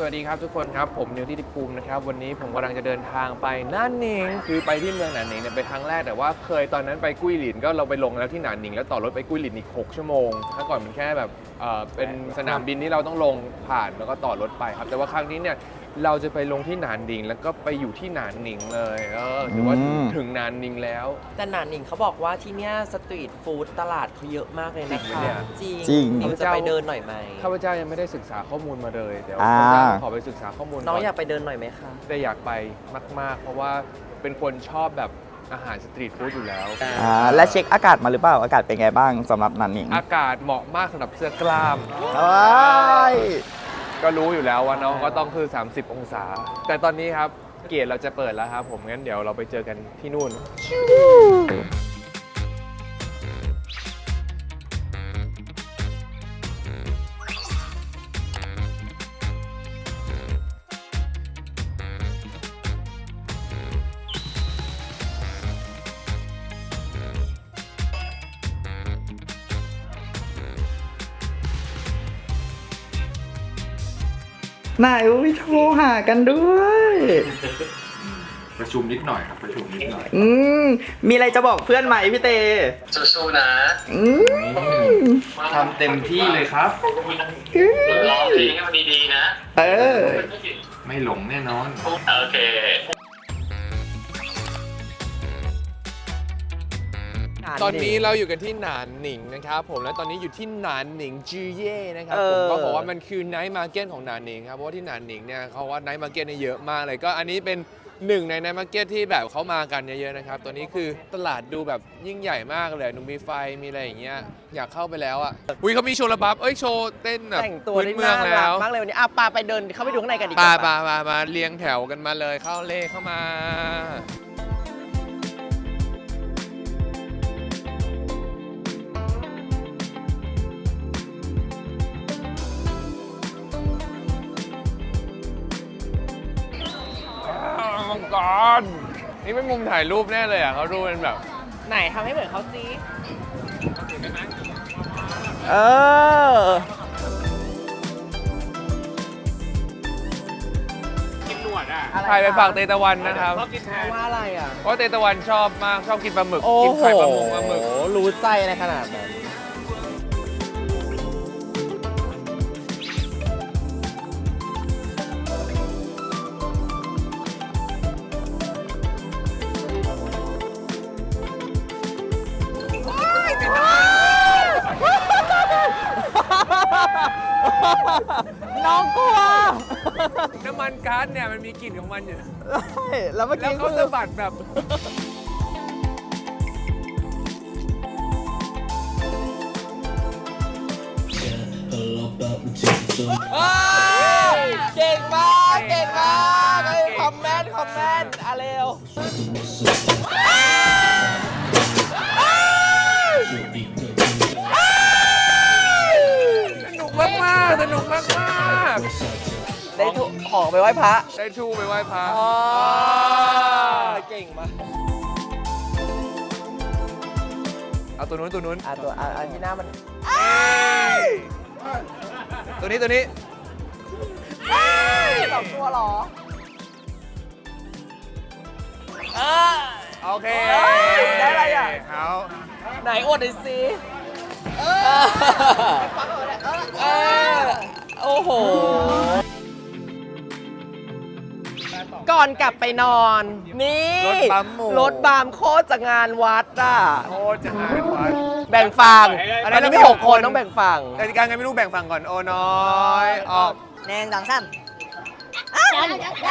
สวัสดีครับทุกคนครับ ผมนิวทิติภูมินะครับ วันนี้ผมกำลังจะเดินทางไปน่านหนิงคือไปที่เมืองหนานหนิงเนี่ยเป็นครั้งแรกแต่ว่าเคยตอนนั้นไปกุ้ยหลินก็เราไปลงแล้วที่หนานหนิงแล้วต่อรถไปกุ้ยหลินอีก 6 ชั่วโมงถ้าก่อนมันแค่แบบ เอ่อเป็นสนามบินที่เราต้องลงผ่านแล้วก็ต่อรถไปครับ แต่ว่าครั้งนี้เนี่ยเราจะไปลงที่หนานหนิง แล้วก็ไปอยู่ที่หนานหนิงเลยเออถือว่าอืม ถึงหนานหนิงแล้ว แต่หนานหนิงเขาบอกว่าที่เนี่ยสตรีทฟู้ดตลาดเขาเยอะมากเลยนะจริงไหมคะ เนี่ยจริงจริงนิวจะไปเดินหน่อยไหมข้าพเจ้ายังไม่ได้ศึกษาข้อมูลมาเลยเดี๋ยวอ่า ข้าพเจ้าขอไปศึกษาข้อมูลน้องก่อยากไปเดินหน่อยไหมคะ แต่อยากไปมาก ๆ เพราะว่าเป็นคนชอบแบบ อาหารสตรีทฟู้ดอยู่แล้ว อ่าและเช็คอากาศมาหรือเปล่า อากาศเป็นไงบ้างสำหรับนันหนิงอากาศเหมาะมากสำหรับเสื้อกล้ามโอ้ยก็รู้อยู่แล้วว่าน้องก็ต้องคือ 30 องศา แต่ตอนนี้ครับเกียรติเราจะเปิดแล้วครับผมงั้นเดี๋ยวเราไปเจอกันที่นู่น นายอุ้ยโทรหากันด้วย ประชุมนิดหน่อยครับประชุมนิดหน่อยอืม มีอะไรจะบอกเพื่อนไหมพี่เต สู้ๆนะอืมทำเต็มที่เลยครับร้องเพลงให้มันดีๆนะ เออ ไม่หลงแน่นอน โอเค ตอนนี้เราอยู่กันที่หนานหนิงนะครับผมและตอนนี้อยู่ที่หนานหนิงจือเย่นะครับเอผอมก็บอกว่ามันคือไนท์มาร์เก็ตของหนานหนิงครับเพราะว่าที่หนานหนิงเนี่ยเขาว่าไนท์มาร์เก็ตเนี่ยเยอะมากเลยก็อันนี้เป็นหนึ่งในไนท์มาร์เก็ตที่แบบเขามากันเยอะๆนะครับตัวนี้คือตลาดดูแบบยิ่งใหญ่มากเลยดูมีไฟมีอะไรอย่างเงี้ยอยากเข้าไปแล้วอะอุ้ยเขามีโชว์ระบับเอ้ยโชว์เต้นแบบแต่งตัวพื้นได้เมืองน่าแล้รักวมากเลยวันนี้อะปาไปเดินเข้าไปดูข้างในกันดีกปาว่าปาปามาเรียงแถวกันมาเลยเข้าเล่เข้ามา กรนี่เป็นมุมถ่ายรูปแน่เลยอะเขาดูเป็นแบบ ไหนทำให้เหมือนเขาซิเออถ่ายไปฝากเตตะวันนะครับว่าอะไรอะ เพราะเตตะวันชอบมาก ชอบกินปลาหมึกโอ้กินโหไข่ปลาหมึกปลาหมึก รู้ใจในขนาดนั้น น้องกลัวน้ำมันก๊าซเนี่ยมันมีกลิ่นของมันอยู่แล้วเมื่อแล้วกี้เขาคือสะบัดแบบเอ้ย ได้ทุกของไปไหว้พระๆได้ทูไปไหว้พระอ๋อเก่งมากเอาตัวนู้นตัวนู้นอะตัวอะอันที่หน้ามันตัวนี้ตัวนี้สองตัวเหรอโอเคเฮ้ยได้อะไรอะเอาไหนอวดหน่อยสิเออโอ้โห ก่อนกลับไปนอน นี่รถบัมหมูรถบัมโคตรจากงานวัดอะ โอ้จะหายวัดแบ่งฝั่งอันตนั้อนนนี้มีเรามีหกหกคนคนต้องแบ่งฝั่งกติกาไงไม่รู้แบ่งฝั่งก่อนโอ้น้อยออกหนึ่งสองสามเดี๋ย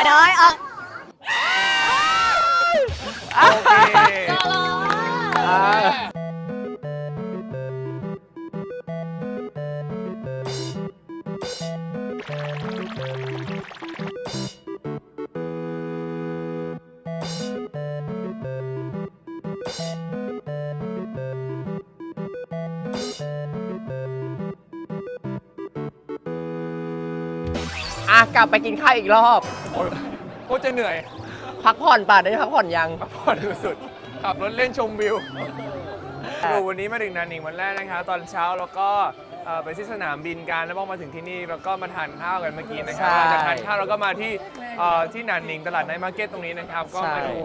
วเดี๋ยวออกโอเค อ่าอะกลับไปกินข้าวอีกรอบโอ้ยโคตรจะเหนื่อยพักผ่อนป่ะได้พักผ่อนยัง พักผ่อนสุดๆขับรถเล่นชมวิวดูวันนี้มาถึงนันหนิงวันแรกนะคะตอนเช้าแล้วก็เอ่อไปที่สนามบินกันแล้วพอมาถึงที่นี่แล้วก็มาทานข้าวกันเมื่อกี้นะครัใช่หลังจากทานข้าวเราก็มาที่เอ่อที่หนานหนิงตลาดไนท์มาร์เก็ตตรงนี้นะครับ ก็ใช่ มาดู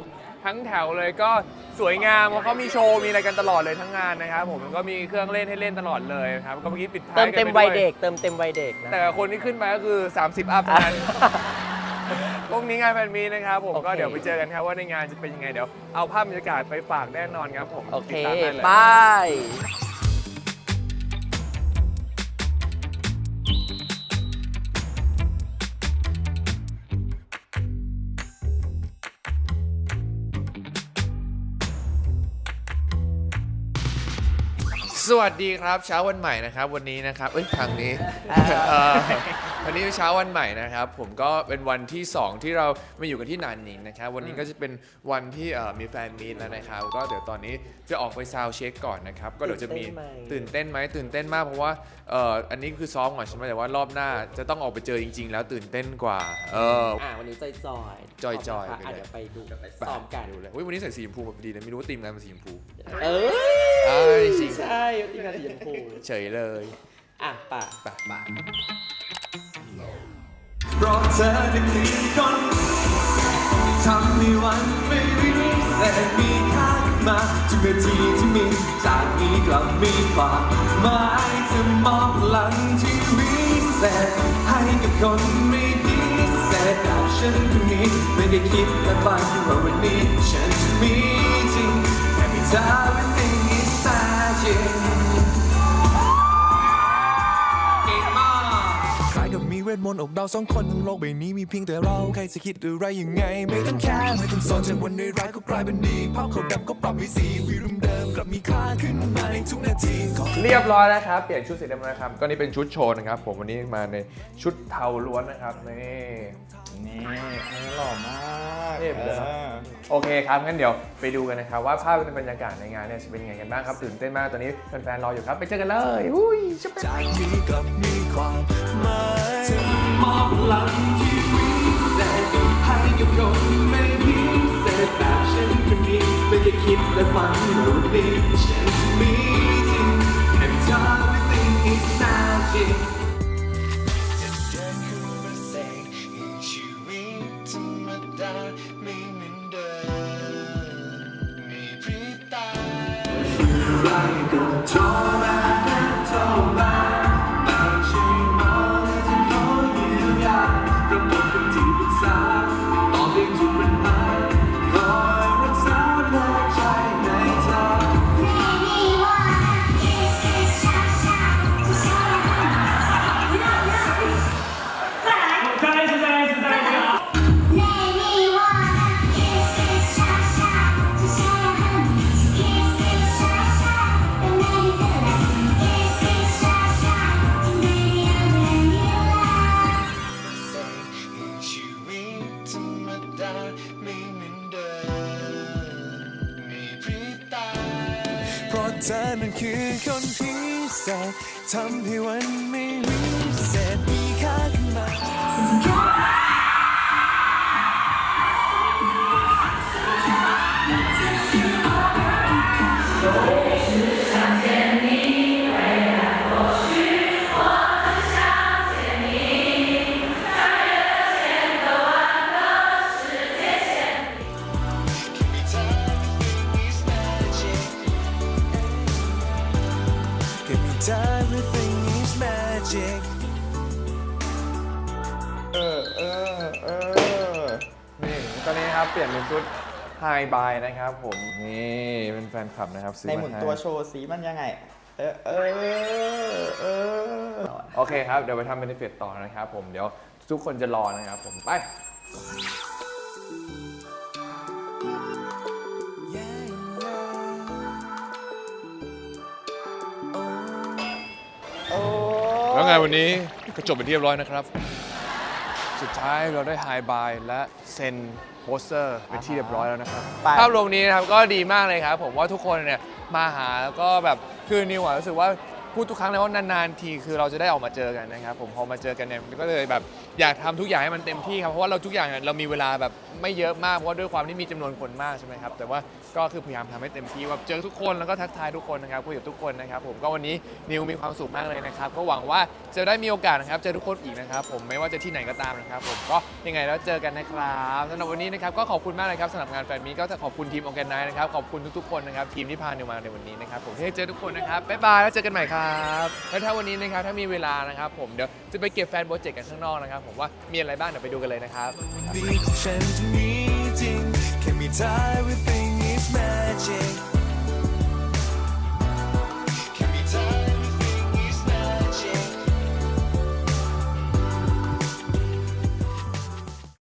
ทั้งแถวเลยก็ สวยงามเพราะเขามีโชว์มีอะไรกันตลอดเลยทั้งงานนะครับผมแล้วก็มีเครื่องเล่นให้เล่นตลอดเลยครับก็เมื่อกี้ปิดท้ายเติมกันเต็มไปวัยด้วยเด็ก เติมเต็มวัยเด็กนะ แต่คนที่ขึ้นมาก็คือ 30 อัพเท่านั้นพรุ่งนี้งานแฟนมีตนะครับผมโอเค ก็เดี๋ยวไปเจอกันครับว่าในงานจะเป็นยังไงเดี๋ยวเอาภาพบรรยากาศไปฝากแน่นอนครับผมโอเคติดตามได้เลย บาย สวัสดีครับเช้าวันใหม่นะครับ วันนี้นะครับเอ้ยทางนี้เอ่อวันนี้เป็นเช้าวันใหม่นะครับ ผมก็เป็นวันที่ 2 ที่เรามาอยู่กันที่นานหนิงนะครับ วันนี้ก็จะเป็นวันที่เอ่อมีแฟนมีตแล้วนะครับ ก็เดี๋ยวตอนนี้จะออกไปซาวด์เช็คก่อนนะครับ ก็เดี๋ยวจะมีตื่นเต้นไหมตื่นเต้นมากเพราะว่าเอ่ออันนี้คือซ้อมก่อนใช่ไหมแต่ว่ารอบหน้าจะต้องออกไปเจอจริง ๆ แล้วตื่นเต้นกว่า เออ อะวันนี้จอยจอยจอยๆขบไปคุณเลยค่ะอะเดี๋ยวไปดูไปซ้อมกันดูเลยอุ๊ยวันนี้ใส่สีชมพูมาพอดีเลยไม่รู้ว่าทีมงานเป็นสีชมพูเอใช่อจริง ใช่ทีมงานสีชมพูเฉยเลยอะป่ะไปมาเพราะเธอได้คือคนทำให้วันไม่วิเศษมีค่าขึ้นมาทุกนาทีที่มีจากนี้กลับมีความหมายจะมอบพลังที่วิเศษให้กับคนไม่พิเศษแบบฉันคนนี้ไม่ได้คิดและฝันว่าวันนี้ฉันจะมีจริงแค่มีเธอเป็น วทมนต์อกเราสองคนทั้งโลกใบนี้มีเพียงแต่เราใครจะคิดอะไรยังไง ไม่ต้องแคร์ไม่ต้องสนจากวันในร้ายก็กลายเป็นดีภาพเขาดำก็ปรับให้สีวิรุมเดิมกลับมีค่าขึ้นมาในทุกนาทีขอเรียบร้อยแล้วครับ เปลี่ยนชุดเสร็จเรียบร้อยครับก็นี่เป็นชุดโชว์นะครับ ผมวันนี้มาในชุดเทาล้วนนะครับนี่นี่อันนี้หล่อมากเท่เหมือนเดิมออโอเคครับงั้นเดี๋ยวไปดูกันนะครับ ว่าภาพในบรรยากาศในงานเนี่ยจะเป็นยังไงกันบ้างครับตื่นเต้นมากตอนนี้แฟนๆรออยู่ครับไปเจอกันเลยอุ้ยชุบจากนี้กับมีความ และฝันว่าวันนี้ฉันจะมีจริง And everything is magic ชีวิตธรรมดาไม่เหมือนเดิมมีพริบตาไรก็ทร ธอนั้นคือคนพิเศษทำให้วันไม่ everything is magic เออเออเออนี่ตอนนี้ครับ เปลี่ยนเป็นชุดไฮบายนะครับผม นี่เป็นแฟนคลับนะครับซื้อในมาหมุนให้ตัวโชว์สีมันยังไง เออเออเออโอเคครับ เดี๋ยวไปทำเบนฟิตต่อนะครับผม เดี๋ยวทุกคนจะรอนะครับผม ไป แล้วไงวันนี้ก็จบไปนที่เรียบร้อยนะครับ สุดท้ายเราได้ไฮบายและเซ็นโปสเตอร์เป็นที่เรียบร้อยแล้วนะครับ ไป ภาพรวมนี้นะครับก็ดีมากเลยครับ ผมว่าทุกคนเนี่ยมาหาแล้วก็แบบคือนิวอะรู้สึกว่า พูดทุกครั้งเลยว่านานๆทีคือเราจะได้ออกมาเจอกันนะครับผมพอมาเจอกันเนี่ยก็เลยแบบอยากทำทุกอย่างให้มันเต็มที่ครับเพราะว่าเราทุกอย่างเนี่ยเรามีเวลาแบบไม่เยอะมากเพราะว่าด้วยความที่มีจำนวนคนมากใช่ไหมครับแต่ว่าก็คือพยายามทำให้เต็มที่ว่าเจอทุกคนแล้วก็ทักทายทุกคนนะครับคุยกับทุกคนนะครับผมก็วันนี้นิวมีความสุขมากเลยนะครับก็หวังว่าจะได้มีโอกาสนะครับเจอทุกคนอีกนะครับผมไม่ว่าจะที่ไหนก็ตามนะครับผมก็ยังไงแล้วเจอกันนะครับสำหรับวันนี้นะครับก็ขอบคุณมากเลยครับสำหรับงานแฟนมีตก็จะขอบคุณทีมออแกไนนะครับขอบคุณทุกๆคนนะครับทีมที่พานิวมาในวันนี้นะครับผมที่ได้เจอทุกคนนะครับบ๊ายบายแล้วเจอกันใหม่ครับแล้วถ้าวันนี้นะครับถ้ามีเวลานะครับผมเดี๋ยวจะไปเก็บแฟนโปรเจกต์กันข้างนอกนะครับผมว่ามีอะไรบ้างเดี๋ยวไปดูกันเลยนะครับดีฉันจะมีจริงแค่มีเธอ everything is magic